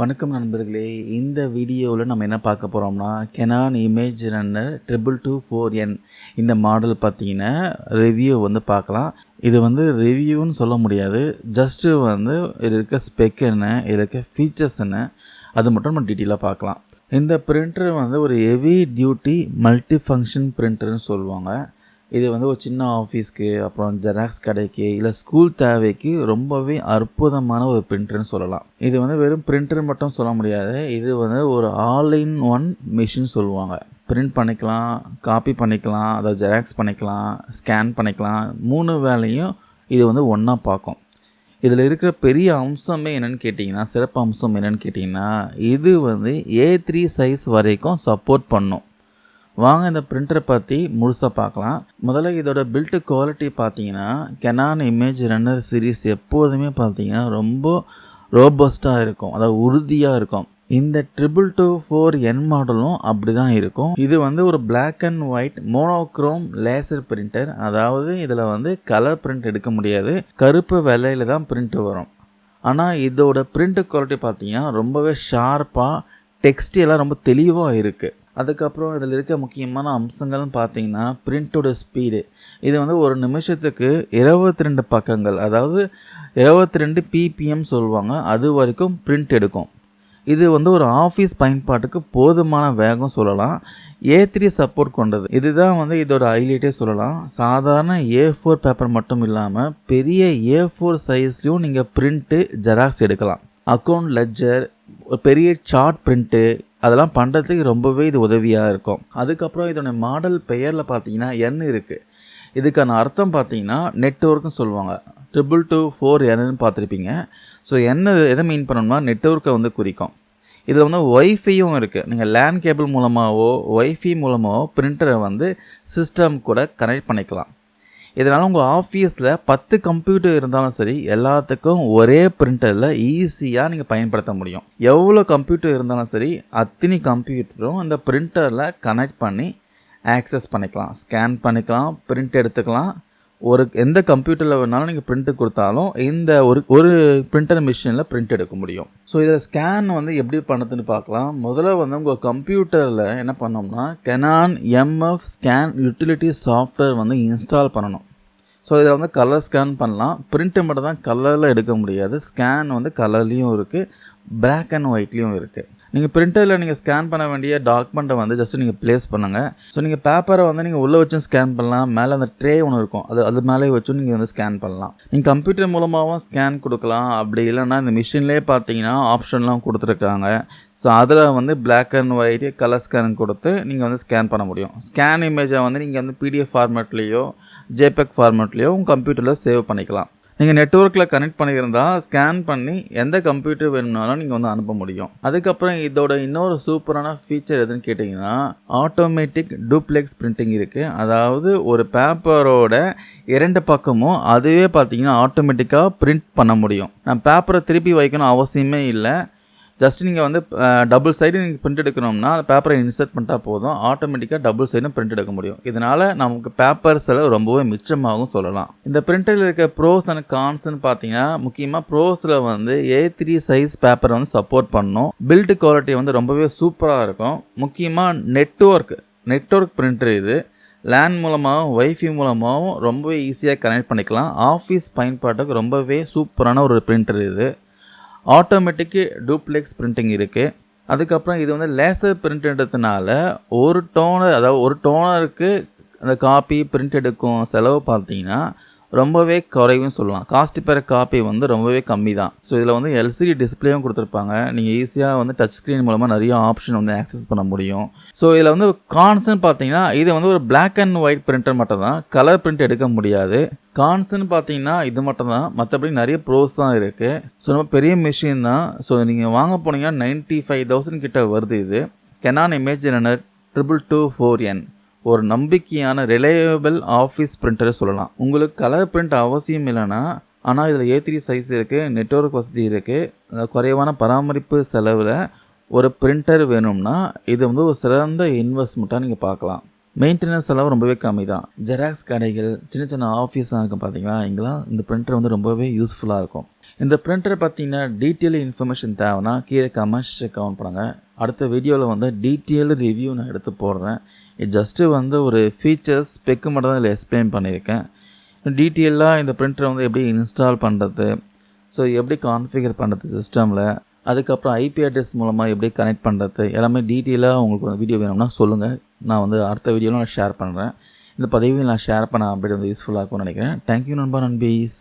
வணக்கம் நண்பர்களே. இந்த வீடியோவில் நம்ம என்ன பார்க்க போகிறோம்னா Canon image runner triple two four N இந்த மாடல் பார்த்தீங்கன்னா ரிவ்யூ வந்து பார்க்கலாம். இது வந்து ரிவ்யூன்னு சொல்ல முடியாது. ஜஸ்ட்டு வந்து இது இருக்க ஸ்பெக் என்ன இது இருக்க ஃபீச்சர்ஸ் என்ன அது மட்டும் நம்ம டீட்டெயிலாக பார்க்கலாம். இந்த பிரிண்டர் வந்து ஒரு ஹெவி டியூட்டி மல்டி ஃபங்க்ஷன் பிரிண்டர்னு சொல்லுவாங்க. இது வந்து ஒரு சின்ன ஆஃபீஸ்க்கு அப்புறம் ஜெராக்ஸ் கடைக்கு இல்லை ஸ்கூல் தேவைக்கு ரொம்பவே அற்புதமான ஒரு பிரிண்டர்னு சொல்லலாம். இது வந்து வெறும் பிரிண்டர் மட்டும் சொல்ல முடியாது. இது வந்து ஒரு ஆல் இன் ஒன் மிஷின் சொல்லுவாங்க. பிரிண்ட் பண்ணிக்கலாம் காப்பி பண்ணிக்கலாம் அதை ஜெராக்ஸ் பண்ணிக்கலாம் ஸ்கேன் பண்ணிக்கலாம். மூணு வேலையும் இது வந்து ஒன்றா பார்க்கும். இதில் இருக்கிற பெரிய அம்சமே என்னென்னு கேட்டிங்கன்னா சிறப்பு அம்சம் என்னென்னு கேட்டிங்கன்னா இது வந்து ஏ த்ரீ சைஸ் வரைக்கும் சப்போர்ட் பண்ணும். வாங்க இந்த பிரிண்டரை பற்றி முழுசாக பார்க்கலாம். முதல்ல இதோட பில்ட் குவாலிட்டி பார்த்தீங்கன்னா கெனான் இமேஜ் ரன்னர் சீரிஸ் எப்போதுமே பார்த்தீங்கன்னா ரொம்ப ரோபஸ்ட்டாக இருக்கும். அதாவது உறுதியாக இருக்கும். இந்த ட்ரிபிள் டூ ஃபோர் என் மாடலும் அப்படி தான் இருக்கும். இது வந்து ஒரு black and white monochrome laser printer அதாவது இதில் வந்து கலர் பிரிண்ட் எடுக்க முடியாது. கருப்பு வெள்ளையில் தான் பிரிண்ட் வரும். ஆனால் இதோட பிரிண்ட் குவாலிட்டி பார்த்தீங்கன்னா ரொம்பவே ஷார்ப்பாக டெக்ஸ்டியெல்லாம் ரொம்ப தெளிவாக இருக்குது அதுக்கப்புறம் இதில் இருக்க முக்கியமான அம்சங்கள்னு பார்த்தீங்கன்னா பிரிண்டோட ஸ்பீடு இது வந்து ஒரு நிமிஷத்துக்கு இருபத்தி ரெண்டு பக்கங்கள் அதாவது இருபத்தி ரெண்டு பிபிஎம் சொல்லுவாங்க அது வரைக்கும் பிரிண்ட் எடுக்கும். இது வந்து ஒரு ஆஃபீஸ் பயன்பாட்டுக்கு போதுமான வேகம் சொல்லலாம். ஏ த்ரீ சப்போர்ட் கொண்டது. இதுதான் வந்து இதோட ஹைலைட்டே சொல்லலாம். சாதாரண ஏ ஃபோர் பேப்பர் மட்டும் இல்லாமல் பெரிய ஏ ஃபோர் சைஸ்லேயும் நீங்கள் பிரிண்ட்டு ஜெராக்ஸ் எடுக்கலாம். அக்கௌண்ட் லெஜர் ஒரு பெரிய சார்ட் பிரிண்ட்டு அதெல்லாம் பண்ணுறதுக்கு ரொம்பவே இது உதவியாக இருக்கும். அதுக்கப்புறம் இதோட மாடல் பெயரில் பார்த்தீங்கன்னா என் இருக்குது இதுக்கான அர்த்தம் பார்த்தீங்கன்னா நெட்ஒர்க்னு சொல்லுவாங்க. ட்ரிபிள் டூ ஃபோர் என்னன்னு பார்த்துருப்பீங்க. ஸோ என்ன எதை மீன் பண்ணணும்னா நெட்ஒர்க்கை வந்து குறிக்கும். இதில் வந்து ஒய்ஃபையும் இருக்குது நீங்கள் லேண்ட் கேபிள் மூலமாகவோ ஒய்ஃபை மூலமாகவோ பிரிண்டரை வந்து சிஸ்டம் கூட கனெக்ட் பண்ணிக்கலாம். இதனால் உங்கள் ஆஃபீஸில் பத்து கம்ப்யூட்டர் இருந்தாலும் சரி எல்லாத்துக்கும் ஒரே பிரிண்டரில் ஈஸியாக நீங்கள் பயன்படுத்த முடியும். எவ்வளோ கம்ப்யூட்டர் இருந்தாலும் சரி அத்தனை கம்ப்யூட்டரும் இந்த பிரிண்டரில் கனெக்ட் பண்ணி ஆக்சஸ் பண்ணிக்கலாம். ஸ்கேன் பண்ணிக்கலாம் பிரிண்ட் எடுத்துக்கலாம். ஒரு எந்த கம்ப்யூட்டரில் வேணாலும் நீங்கள் பிரிண்ட்டு கொடுத்தாலும் இந்த ஒரு ஒரு பிரிண்டர் மிஷினில் பிரிண்ட் எடுக்க முடியும். ஸோ இதில் ஸ்கேன் வந்து எப்படி பண்ணுறதுன்னு பார்க்கலாம். முதல்ல வந்து உங்கள் கம்ப்யூட்டரில் என்ன பண்ணோம்னா Canon MF scan utility software வந்து இன்ஸ்டால் பண்ணணும். ஸோ இதில் வந்து கலர் ஸ்கேன் பண்ணலாம். பிரிண்ட்டு மட்டும் தான் கலரில் எடுக்க முடியாது. ஸ்கேன் வந்து கலர்லேயும் இருக்குது பிளாக் அண்ட் ஒயிட்லேயும் இருக்குது நீங்கள் பிரிண்டரில் நீங்கள் ஸ்கேன் பண்ண வேண்டிய டாக்குமெண்ட்டை வந்து ஜஸ்ட் நீங்கள் ப்ளேஸ் பண்ணுங்கள் ஸோ நீங்கள் பேப்பரை வந்து நீங்கள் உள்ளே வச்சும் ஸ்கேன் பண்ணலாம். மேலே அந்த ட்ரே ஒன்று இருக்கும். அது அது மேலே வச்சும் நீங்கள் வந்து ஸ்கேன் பண்ணலாம். நீங்கள் கம்ப்யூட்டர் மூலமாகவும் ஸ்கேன் கொடுக்கலாம். அப்படி இல்லைன்னா இந்த மிஷின்லேயே பார்த்தீங்கன்னா ஆப்ஷன்லாம் கொடுத்துருக்காங்க. ஸோ அதில் வந்து black and white colour scan கொடுத்து நீங்கள் வந்து ஸ்கேன் பண்ண முடியும். ஸ்கேன் இமேஜை வந்து நீங்கள் வந்து பிடிஎஃப் ஃபார்மேட்லேயோ ஜேபெக் ஃபார்மேட்லேயோ உங்கள் கம்ப்யூட்டரில் சேவ் பண்ணிக்கலாம். நீங்கள் நெட்ஒர்க்கில் கனெக்ட் பண்ணியிருந்தால் ஸ்கேன் பண்ணி எந்த கம்ப்யூட்டர் வேணும்னாலும் நீங்கள் வந்து அனுப்ப முடியும். அதுக்கப்புறம் இதோட இன்னொரு சூப்பரான ஃபீச்சர் எதுன்னு கேட்டிங்கன்னா ஆட்டோமேட்டிக் டூப்ளெக்ஸ் பிரிண்டிங் இருக்குது அதாவது ஒரு பேப்பரோட இரண்டு பக்கமும் அதுவே பார்த்தீங்கன்னா ஆட்டோமேட்டிக்காக பிரிண்ட் பண்ண முடியும். நான் பேப்பரை திருப்பி வைக்கணும் அவசியமே இல்லை. ஜஸ்ட் நீங்கள் வந்து டபுள் சைடு நீங்கள் பிரிண்ட் எடுக்கணும்னா அந்த பேப்பரை இன்சர்ட் பண்ணிட்டா போதும். ஆட்டோமேட்டிக்காக டபுள் சைடும் பிரிண்ட் எடுக்க முடியும். இதனால் நமக்கு பேப்பர் செலவு ரொம்பவே மிச்சமாகவும் சொல்லலாம். இந்த பிரிண்டரில் இருக்க ப்ரோஸ் அண்ட் கான்ஸ்னு பார்த்தீங்கன்னா முக்கியமாக ப்ரோஸில் வந்து ஏ த்ரீ சைஸ் பேப்பரை வந்து சப்போர்ட் பண்ணும். பில்ட் குவாலிட்டி வந்து ரொம்பவே சூப்பராக இருக்கும். முக்கியமாக நெட்ஒர்க் நெட்ஒர்க் பிரிண்டர் இது. லேண்ட் மூலமாகவும் ஒய்ஃபை மூலமாகவும் ரொம்பவே ஈஸியாக கனெக்ட் பண்ணிக்கலாம். ஆஃபீஸ் பயன்பாட்டுக்கு ரொம்பவே சூப்பரான ஒரு பிரிண்டர் இது. ஆட்டோமேட்டிக்கு டூப்ளெக்ஸ் பிரிண்டிங் இருக்குது அதுக்கப்புறம் இது வந்து லேசர் பிரிண்ட்ன்றதுனால ஒரு டோனர் அதாவது ஒரு டோனருக்கு அந்த காப்பி பிரிண்ட் எடுக்கும் செலவு பார்த்தீங்கன்னா ரொம்பவே குறைவும் சொல்லலாம். காஸ்ட் பெற காப்பி வந்து ரொம்பவே கம்மி தான் ஸோ இதில் வந்து எல்சிடி டிஸ்பிளேயும் கொடுத்துருப்பாங்க. நீங்கள் ஈஸியாக வந்து டச் ஸ்க்ரீன் மூலமாக நிறைய ஆப்ஷன் வந்து ஆக்சஸ் பண்ண முடியும். ஸோ இதில் வந்து கான்ஸ்னு பார்த்தீங்கன்னா இது வந்து ஒரு பிளாக் அண்ட் ஒயிட் பிரிண்டர் மட்டும் தான் கலர் பிரிண்ட் எடுக்க முடியாது. கான்ஸ்னு பார்த்தீங்கன்னா இது மட்டும் தான் மற்றபடி நிறைய ப்ரோஸ் தான் இருக்குது ஸோ ரொம்ப பெரிய மிஷின் தான். ஸோ நீங்கள் வாங்க போனீங்கன்னா நைன்ட்டி ஃபைவ் தௌசண்ட் கிட்ட வருது இது. Canon image runner triple two four N ஒரு நம்பிக்கையான ரிலையபிள் ஆஃபீஸ் பிரிண்டரை சொல்லலாம். உங்களுக்கு கலர் பிரிண்ட் அவசியம் இல்லைன்னா ஆனால் இதில் ஏ த்ரீ சைஸ் இருக்குது நெட்ஒர்க் வசதி இருக்குது குறைவான பராமரிப்பு செலவில் ஒரு பிரிண்டர் வேணும்னா இது வந்து ஒரு சிறந்த இன்வெஸ்ட்மெண்ட்டாக நீங்கள் பார்க்கலாம். மெயின்டெனன்ஸ் எல்லாம் ரொம்பவே கம்மி தான் ஜெராக்ஸ் கடைகள் சின்ன சின்ன ஆஃபீஸ்லாம் இருக்கும் பார்த்தீங்களா இங்கெல்லாம் இந்த பிரிண்டர் வந்து ரொம்பவே யூஸ்ஃபுல்லாக இருக்கும். இந்த பிரிண்டர் பார்த்தீங்கன்னா டீட்டெயில் இன்ஃபர்மேஷன் தேவைன்னா கீழே கமெண்ட்ஸ் கவுண்ட் பண்ணுங்க. அடுத்த வீடியோவில் வந்து டீட்டெயில் ரிவ்யூ நான் எடுத்து போடுறேன். இது ஜஸ்ட்டு வந்து ஒரு ஃபீச்சர்ஸ் ஸ்பெக்கு மட்டும் தான் இதில் எக்ஸ்பிளைன் பண்ணியிருக்கேன். டீட்டெயிலாக இந்த பிரிண்டரை வந்து எப்படி இன்ஸ்டால் பண்ணுறது ஸோ எப்படி கான்ஃபிகர் பண்ணுறது சிஸ்டமில் அதுக்கப்புறம் ஐபி அட்ரஸ் மூலமாக எப்படி கனெக்ட் பண்ணுறது எல்லாமே டீட்டெயிலாக உங்களுக்கு வந்து வீடியோ வேணும்னா சொல்லுங்கள் நான் வந்து அடுத்த வீடியோவில் நான் ஷேர் பண்ணுறேன் இந்த பதவியை நான் ஷேர் பண்ண அப்படி வந்து யூஸ்ஃபுல்லாக இருக்கும்னு நினைக்கிறேன். தேங்க்யூ நண்பா நண்பீஸ்.